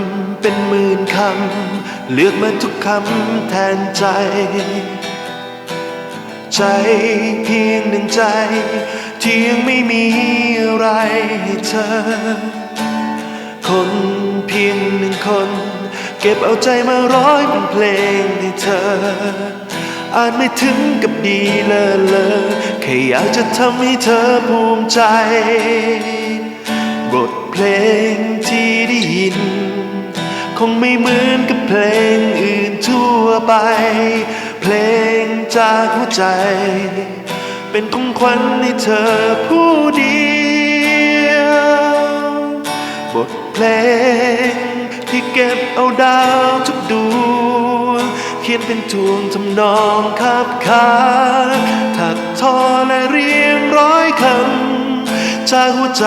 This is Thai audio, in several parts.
ำเป็นหมื่นคำ เลือกมาทุกคำแทนใจ ใจเพียงหนึ่งใจ ที่ยังไม่มีอะไรให้เธอ คนเพียงหนึ่งคน เก็บเอาใจมาร้อยเป็นเพลงให้เธอ อาจไม่ถึงกับดีเลอเลอแค่อยากจะทำให้เธอภูมิใจ บทเพลงที่ได้ยิน คงไม่เหมือนกับเพลงอื่นทั่วไป เพลงจากหัวใจ เป็นของขวัญให้เธอผู้เดียว บทเพลงที่เก็บเอาดาวทุกดวงเขียนเป็นทวงทำนองคับคาถักทอและเรียงร้อยคำ จากหัวใจ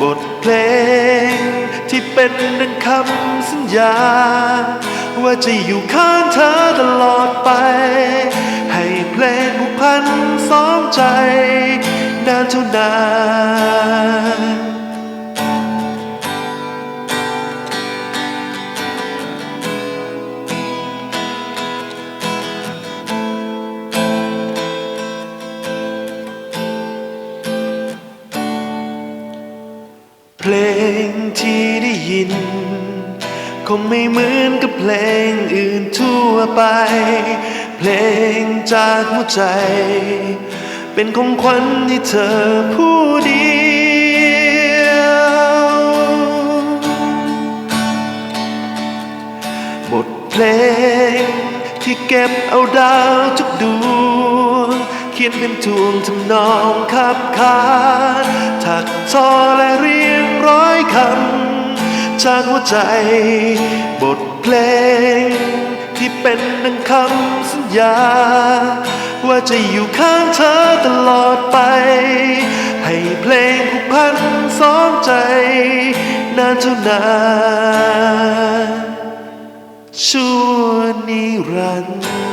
บทเพลง ที่เป็นดังคำสัญญา ว่าจะอยู่ข้างเธอตลอดไป ให้เพลงผูกพันสองใจ นานเท่านาน เพลงที่ได้ยิน คงไม่เหมือนกับเพลงอื่นทั่วไป เพลงจากหัวใจ เป็นของขวัญให้เธอผู้เดียวบทเพลงที่เก็บเอาดาวทุกดวง เขียนเป็นทวงทำนองคับคานถักทอและ คำจากหัวใจ บทเพลง ที่เป็นดังคำสัญญา ว่าจะอยู่ข้างเธอตลอดไป ให้เพลงผูกพันสองใจ นานเท่านานชั่วนิรันดร์